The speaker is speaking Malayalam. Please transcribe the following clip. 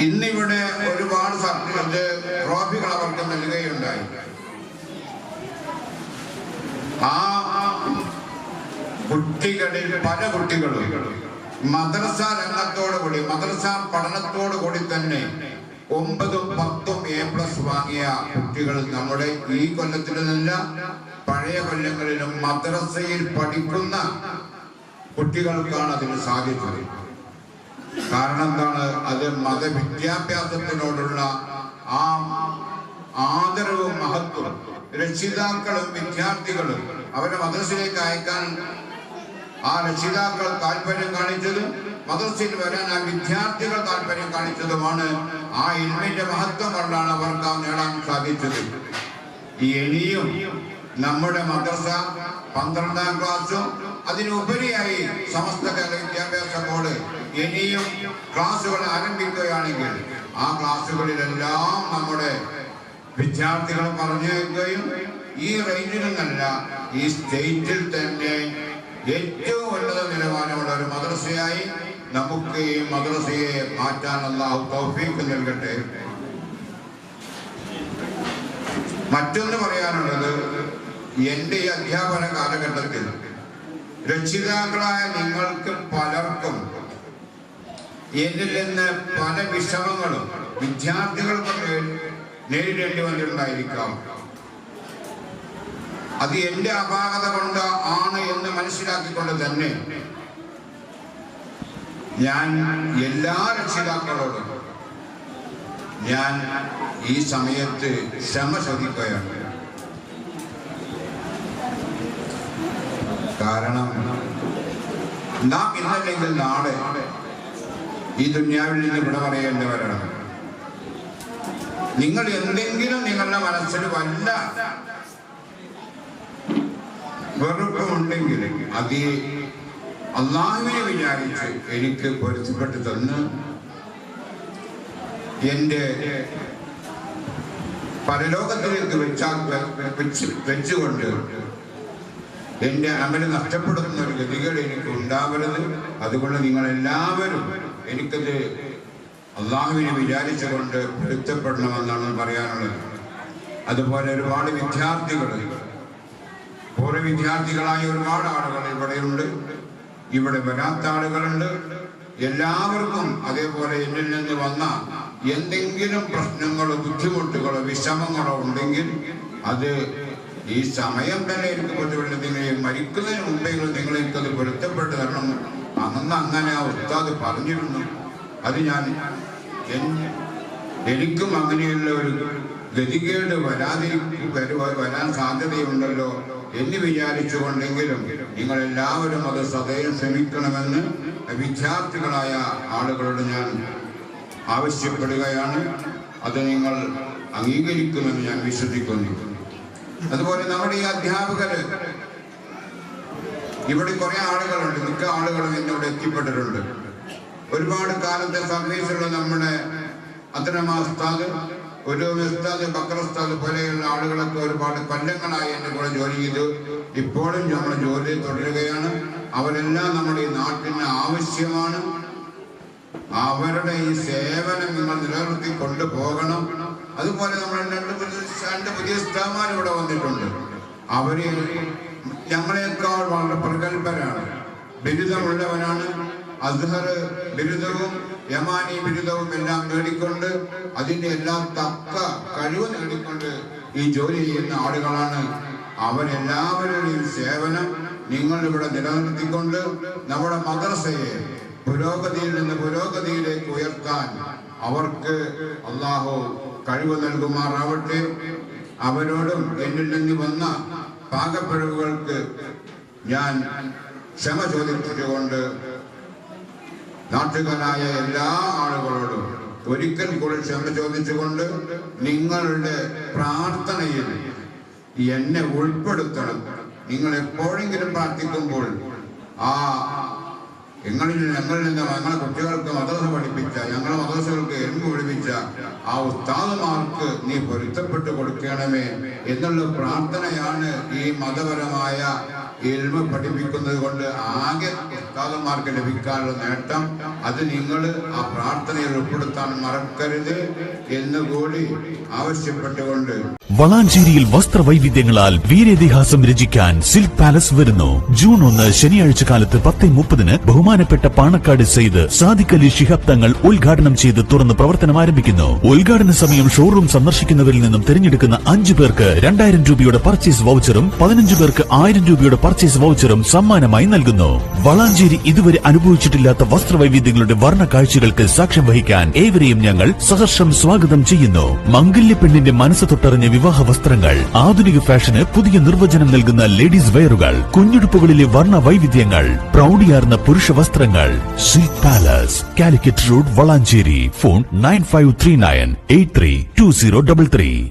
ഇന്നിവിടെ ഒരുപാട് സർട്ടിഫിക്കറ്റ് ട്രോഫികൾ അവർക്ക് നൽകുകയുണ്ടായി. ആ കുട്ടികളിൽ പല കുട്ടികളും മദ്രസ രംഗത്തോടുകൂടി മദ്രസ പഠനത്തോടുകൂടി തന്നെ ഒമ്പതും പത്തും എ പ്ലസ് വാങ്ങിയ കുട്ടികൾ നമ്മുടെ ഈ കൊല്ലത്തിലല്ല പഴയ കൊല്ലങ്ങളിലും മദ്രസയിൽ പഠിക്കുന്ന കുട്ടികൾക്കാണ് അതിന് സാധിച്ചത് കാരണം എന്താണ് അത് മതവിദ്യാഭ്യാസത്തിനോടുള്ള ആ ആദരവും മഹത്വം രക്ഷിതാക്കളും വിദ്യാർത്ഥികളും അവരെ മദ്രസയിലേക്ക് അയക്കാൻ ആ രക്ഷിതാക്കൾ താല്പര്യം കാണിച്ചതും മദ്രസയിൽ വരാൻ ആ വിദ്യാർത്ഥികൾ താല്പര്യം കാണിച്ചതുമാണ് ആ ഇൽമിന്റെ മഹത്വം കൊണ്ടാണ് അവർക്ക് നേടാൻ സാധിച്ചത്. ഈ ഇനിയും നമ്മുടെ മദ്രസ പന്ത്രണ്ടാം ക്ലാസ്സും അതിനുപരിയായി സമസ്ത കേരള വിദ്യാഭ്യാസ ബോർഡ് ഇനിയും ക്ലാസ്സുകൾ ആരംഭിക്കുകയാണെങ്കിൽ ആ ക്ലാസ്സുകളിലെല്ലാം നമ്മുടെ വിദ്യാർത്ഥികൾ പറഞ്ഞു വെക്കുകയും ഈ റേഞ്ചിൽ നിന്നല്ല ഈ സ്റ്റേറ്റിൽ തന്നെ ഏറ്റവും ഉന്നത നിലവാരമുള്ള ഒരു മദ്രസയായി നമുക്ക് ഈ മദ്രസയെ മാറ്റാനുള്ള തൗഫീക്ക് നൽകട്ടെ. മറ്റൊന്ന് പറയാനുള്ളത് എന്റെ ഈ അധ്യാപന കാലഘട്ടത്തിൽ രക്ഷിതാക്കളായ നിങ്ങൾക്ക് പലർക്കും എന്നിൽ നിന്ന് പല വിഷമങ്ങളും വിദ്യാർത്ഥികൾക്ക് നേരിടേണ്ടി വന്നിട്ടുണ്ടായിരിക്കാം. അത് എന്റെ അപാകത കൊണ്ട് ആണ് എന്ന് മനസ്സിലാക്കിക്കൊണ്ട് തന്നെ ഞാൻ എല്ലാ രക്ഷിതാക്കളോടും ഞാൻ ഈ സമയത്ത് ക്ഷമ ചോദിക്കുകയാണ്. കാരണം നാം ഇന്നല്ലെങ്കിൽ നാളെ ഈ ദുന്യാവിൽ നിന്ന് വിട പറയേണ്ടവരാണ് നിങ്ങൾ എന്തെങ്കിലും നിങ്ങളുടെ മനസ്സിൽ വല്ല വെറുപ്പുണ്ടെങ്കിൽ അത് അള്ളാഹുവിനെ വിചാരിച്ച് എനിക്ക് പൊരുത്തപ്പെട്ട് തന്ന് എന്റെ പരലോകത്തിലേക്ക് വെച്ചാൽ വെച്ച് വെച്ചുകൊണ്ട് എന്റെ അമൽ നഷ്ടപ്പെടുന്ന ഒരു ഗതികൾ എനിക്ക് ഉണ്ടാവരുത്. അതുകൊണ്ട് നിങ്ങൾ എല്ലാവരും എനിക്കത് അള്ളാഹുവിനെ വിചാരിച്ചുകൊണ്ട് പൊരുത്തപ്പെടണമെന്നാണ് പറയാനുള്ളത്. അതുപോലെ ഒരുപാട് വിദ്യാർത്ഥികൾ ഓരോ വിദ്യാർത്ഥികളായ ഒരുപാട് ആളുകൾ ഇവിടെയുണ്ട്. ഇവിടെ വരാത്ത ആളുകളുണ്ട്. എല്ലാവർക്കും അതേപോലെ എന്നിൽ നിന്ന് വന്ന എന്തെങ്കിലും പ്രശ്നങ്ങളോ ബുദ്ധിമുട്ടുകളോ വിഷമങ്ങളോ ഉണ്ടെങ്കിൽ അത് ഈ സമയം തന്നെ എനിക്ക് പൊതുവെ നിങ്ങൾ മരിക്കുന്നതിന് മുമ്പെങ്കിലും നിങ്ങൾ എനിക്കത് പൊരുത്തപ്പെട്ട് തരണം. അന്ന് അങ്ങനെ ആ ഉസ്താദ് പറഞ്ഞിരുന്നു. അത് ഞാൻ എനിക്കും അങ്ങനെയുള്ള ഒരു ഗതികേട് വരാതിരിക്കും വരാൻ സാധ്യതയുണ്ടല്ലോ എന്ന് വിചാരിച്ചുകൊണ്ടെങ്കിലും നിങ്ങൾ എല്ലാവരും അത് സദയം ശ്രമിക്കണമെന്ന് വിദ്യാർത്ഥികളായ ആളുകളോട് ഞാൻ ആവശ്യപ്പെടുകയാണ്. അത് നിങ്ങൾ അംഗീകരിക്കുമെന്ന് ഞാൻ വിശ്വസിക്കുന്നു. അതുപോലെ നമ്മുടെ ഈ അധ്യാപകര് ഇവിടെ കുറെ ആളുകളുണ്ട്. മിക്ക ആളുകളും എന്നോട് എത്തിപ്പെട്ടിട്ടുണ്ട്. ഒരുപാട് കാലത്തെ സർവീസുള്ള നമ്മുടെ അത്തരമാസ്താദ് ഒരു ഉസ്താദ് ബക്രസ്താദ് പോലെയുള്ള ആളുകളൊക്കെ ഒരുപാട് കൊല്ലങ്ങളായി എന്റെ കൂടെ ജോലി ചെയ്തു. ഇപ്പോഴും നമ്മൾ ജോലി തുടരുകയാണ്. അവരെല്ലാം നമ്മുടെ ഈ നാട്ടിന് ആവശ്യമാണ്. അവരുടെ ഈ സേവനം നിങ്ങൾ നിലനിർത്തി കൊണ്ടുപോകണം. അതുപോലെ നമ്മൾ രണ്ട് രണ്ട് പുതിയ ഉസ്താദ്മാർ ഇവിടെ വന്നിട്ടുണ്ട്. അവർ ഞങ്ങളെക്കാൾ വളരെ പ്രഗത്ഭരാണ്. ബിരുദമുള്ളവനാണ് അസ്ഹർ ബിരുദവും യമാനി ബിരുദവും എല്ലാം നേടിക്കൊണ്ട് അതിന്റെ എല്ലാം തക്ക കഴിവ് നേടിക്കൊണ്ട് ഈ ജോലി ചെയ്യുന്ന ആളുകളാണ്. അവരെല്ലാവരുടെയും സേവനം നിങ്ങൾ ഇവിടെ നിലനിർത്തിക്കൊണ്ട് നമ്മുടെ മദ്രസയെ പുരോഗതിയിൽ നിന്ന് പുരോഗതിയിലേക്ക് ഉയർത്താൻ അവർക്ക് അള്ളാഹു കഴിവ് നൽകുമാറാവട്ടെ. അവരോടും എന്നിൽ നിന്ന് വന്ന പാകപ്പിഴവുകൾക്ക് ഞാൻ ക്ഷമ ചോദിച്ചുകൊണ്ട് നാട്ടുകാരായ എല്ലാ ആളുകളോടും ഒരിക്കൽ കൂടി ക്ഷമ ചോദിച്ചുകൊണ്ട് നിങ്ങളുടെ പ്രാർത്ഥനയിൽ എന്നെ ഉൾപ്പെടുത്തണം. നിങ്ങൾ എപ്പോഴെങ്കിലും പ്രാർത്ഥിക്കുമ്പോൾ ആ നിങ്ങളിൽ ഞങ്ങളിൽ നിന്ന് ഞങ്ങളെ കുട്ടികൾക്ക് മദ്രസ പഠിപ്പിച്ച ഞങ്ങളെ ഒഴിപ്പിച്ച ആ ഉസ്താദുമാർക്ക് നീ പൊരുത്തപ്പെട്ടു കൊടുക്കണമേ എന്നുള്ള പ്രാർത്ഥനയാണ് ഈ മതപരമായ എൽമ പഠിപ്പിക്കുന്നത് കൊണ്ട് ആകെ ഉസ്താദന്മാർക്ക് ലഭിക്കാനുള്ള നേട്ടം. അത് നിങ്ങൾ ആ പ്രാർത്ഥനയിൽ ഉൾപ്പെടുത്താൻ മറക്കരുത് എന്ന് കൂടി ആവശ്യപ്പെട്ടുകൊണ്ട്. വളാഞ്ചേരിയിൽ വസ്ത്രവൈവിധ്യങ്ങളാൽ വീരേതിഹാസം രചിക്കാൻ സിൽക്ക് പാലസ് വരുന്നു. ജൂൺ ഒന്ന് ശനിയാഴ്ച കാലത്ത് പത്ത് മുപ്പതിന് ബഹുമാനപ്പെട്ട പാണക്കാട് സെയ്ത് സാദിഖ് അലി ശിഹാബ് തങ്ങൾ ഉദ്ഘാടനം ചെയ്ത് തുറന്ന് പ്രവർത്തനം ആരംഭിക്കുന്നു. ഉദ്ഘാടന സമയം ഷോറൂം സന്ദർശിക്കുന്നവരിൽ നിന്നും തിരഞ്ഞെടുക്കുന്ന അഞ്ചു പേർക്ക് രണ്ടായിരം രൂപയുടെ പർച്ചേസ് വൗച്ചറും പതിനഞ്ചു പേർക്ക് ആയിരം രൂപയുടെ പർച്ചേസ് വൗച്ചറും സമ്മാനമായി നൽകുന്നു. വളാഞ്ചേരി ഇതുവരെ അനുഭവിച്ചിട്ടില്ലാത്ത വസ്ത്രവൈവിധ്യങ്ങളുടെ വർണ കാഴ്ചകൾക്ക് സാക്ഷ്യം വഹിക്കാൻ ഏവരെയും ഞങ്ങൾ സഹർഷം സ്വാഗതം ചെയ്യുന്നു. മംഗല്യ പെണ്ണിന്റെ മനസ്സ് തൊട്ടറിഞ്ഞ വിവാഹ വസ്ത്രങ്ങൾ ആധുനിക ഫാഷന് പുതിയ നിർവചനം നൽകുന്ന ലേഡീസ് വെയറുകൾ കുഞ്ഞുടുപ്പുകളിലെ വർണ വൈവിധ്യങ്ങൾ പ്രൗഢിയാർന്ന പുരുഷ വസ്ത്രങ്ങൾ. Silk palace Calicut road Valanchery phone nine five three nine eight three two zero double three